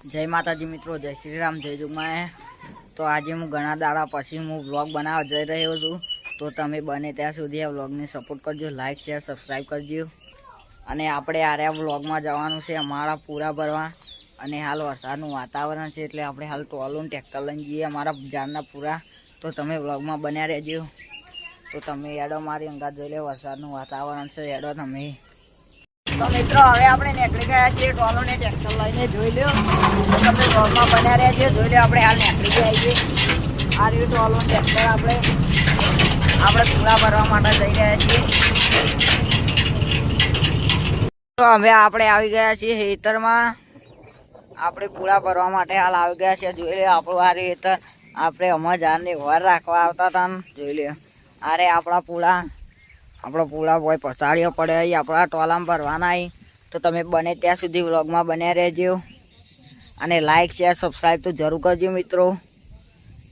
જય માતાજી મિત્રો, જય શ્રી રામ, જય જુમાએ તો આજે હું ઘણા દાડા પછી હું વ્લોગ બનાવવા જઈ રહ્યો છું. તો તમે બને ત્યાં સુધી આ વ્લોગને સપોર્ટ કરજો લાઇક શેર સબસ્ક્રાઈબ કરજો. અને આપણે આરે આ વ્લોગમાં જવાનું છે અમારા પૂરા ભરવા. અને હાલ વરસાદનું વાતાવરણ છે એટલે આપણે હાલ ટોલું ટ્રેક્ટર લઈને જઈએ અમારા ઝાડના પૂરા. તો તમે વ્લોગમાં બન્યા રહેજો. તો તમે એડો મારી અંગાત જોઈ લે, વરસાદનું વાતાવરણ છે. એડો તમે. તો મિત્રો, હવે આપણે નીકળી ગયા છીએ ટોલો ટેક્સર લઈને, જોઈ તો તમે ટોલમાં બન્યા રહ્યા છીએ જોઈ લો આપણે હાલ નીકળી ગયા છીએ. આ રહ્યું ટોલો ટ્રેક્ટર આપણે. આપણે પૂરા ભરવા માટે જઈ રહ્યા છીએ. તો હવે આપણે આવી ગયા છીએ હેતરમાં આપણે પૂરા ભરવા માટે હાલ આવી ગયા છીએ. જોઈ લો આપણું આ હેતર આપણે હમણાં ઝાડને વાર રાખવા આવતા હતા જોઈ લ્યો. અરે આપણા પૂળા. આપણો પૂળા ભાઈ પસાડીઓ પડે એ આપણા ટોલામાં ભરવાના તો તમે બને ત્યાં સુધી વ્લોગમાં બન્યા રહેજો. અને લાઇક શેર સબસ્ક્રાઈબ તો જરૂર કરજો મિત્રો.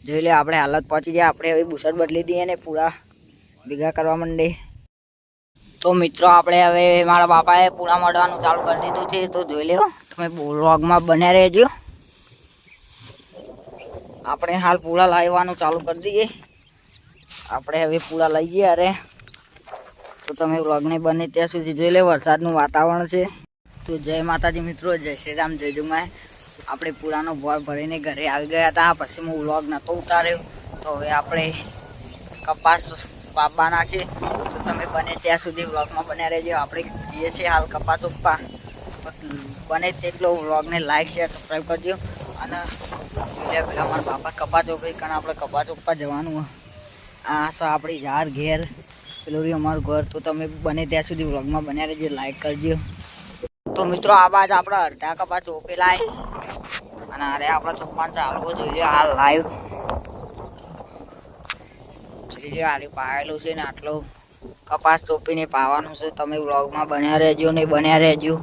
જોઈ લે આપણે હાલત પહોંચી જાય આપણે હવે બુસટ બદલી દઈએ ને પૂળા ભેગા કરવા માંડી. તો મિત્રો આપણે હવે મારા બાપાએ પૂળા મળવાનું ચાલુ કરી દીધું છે. તો જોઈ લો તમે વ્લોગમાં બન્યા રહેજો. આપણે હાલ પૂળા લાવવાનું ચાલુ કરી દઈએ. આપણે હવે પૂળા લઈ જઈએ અરે. તો તમે વ્લોગને બને ત્યાં સુધી જોઈ લે, વરસાદનું વાતાવરણ છે. તો જય માતાજી મિત્રો, જય શ્રી રામ, જય જુમાય. આપણે પૂરાનો ભોર ભરીને ઘરે આવી ગયા હતા, પછી હું વ્લોગ નહોતો ઉતાર્યો. તો હવે આપણે કપાસ પાપવાના છે. તો તમે બને ત્યાં સુધી વ્લોગમાં બન્યા રહેજો. આપણે જઈએ છીએ હાલ કપાસ ઉપા બને તેટલો વ્લોગને લાઈક, શેર સબસ્ક્રાઈબ કરજો. અને બીજા પેલા મારા બાપા કપાસ ઉપી કારણ આપણે કપાસ ઉપા જવાનું. આ સો આપણી ઝાડ ઘેર પેલું રહ્યું અમારું ઘર. તો તમે બને ત્યાં સુધી વ્લોગમાં બન્યા રહેજો લાઈક કરજો. તો મિત્રો, આ બાજ આપણે અડધા કપા ચોપેલા અને અરે આપણા ચોપાન ચાલવો જોઈ લો હાલ લાઈવ જોઈ લો આરે પાયેલું છે ને આટલો કપાસ ચોપીને પાવાનું છે. તમે વ્લોગમાં બન્યા રહેજો ને બન્યા રહેજો.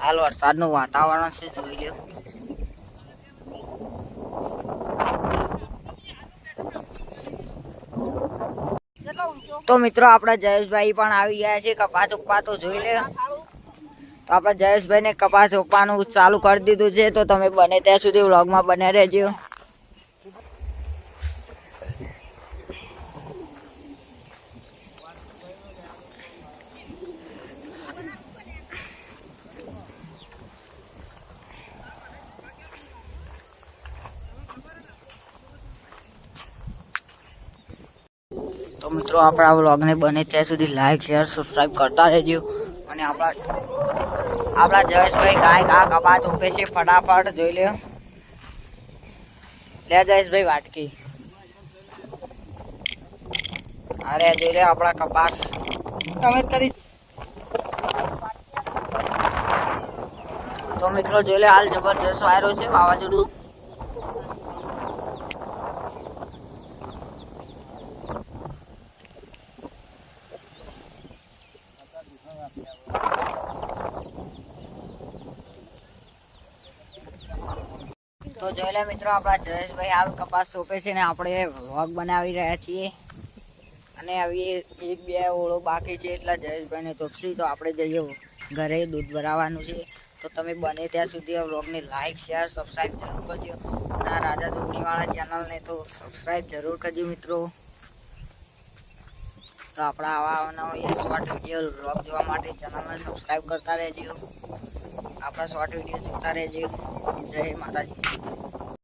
હાલ વરસાદનું વાતાવરણ છે, જોઈ લો તો મિત્રો આપણા જયેશભાઈ પણ આવી ગયા છે, કપાસ ઉપા તો જોઈ લે. તો આપણા જયેશભાઈને કપાસ ઉપવાનું ચાલુ કરી દીધું છે, તો તમે બને ત્યાં સુધી વ્લોગમાં બને રહેજો. મિત્રો, આપણા વ્લોગને બને ત્યાં સુધી લાઈક શેર સબસ્ક્રાઈબ કરતા રહેજો. અને આપણા આપણા જયેશભાઈ ગાય આ કપાસ ઉપે છે, ફટાફટ જોઈ લ્યો. લે જયેશભાઈ વાટકી. અરે જોઈ લે આપણા કપાસ. તમે કરી તો મિત્રો, જોઈ લે હાલ જબરજસ્ત વાયરો છે, વાવાઝોડું. તો જોઈ લે મિત્રો, આપણા જયેશભાઈ હાલ કપાસ સોંપે છે ને આપણે વ્લોગ બનાવી રહ્યા છીએ. અને આવી એક બે ઓળો બાકી છે એટલે જયેશભાઈને ચોપસી તો આપણે જઈએ ઘરે દૂધ ભરાવાનું છે. તો તમે બને ત્યાં સુધી આ વ્લોગને લાઈક શેર સબસ્ક્રાઈબ જરૂર કરજો. અને રાજા જોગણીવાળા ચેનલને તો સબસ્ક્રાઈબ જરૂર કરજો મિત્રો. તો આપણા આવા નવા શોર્ટ વીડિયો રોક જોવા માટે ચેનલને સબસ્ક્રાઈબ કરતા રહેજો. આપણા શોર્ટ વીડિયો જોતા રહેજો. જય માતાજી.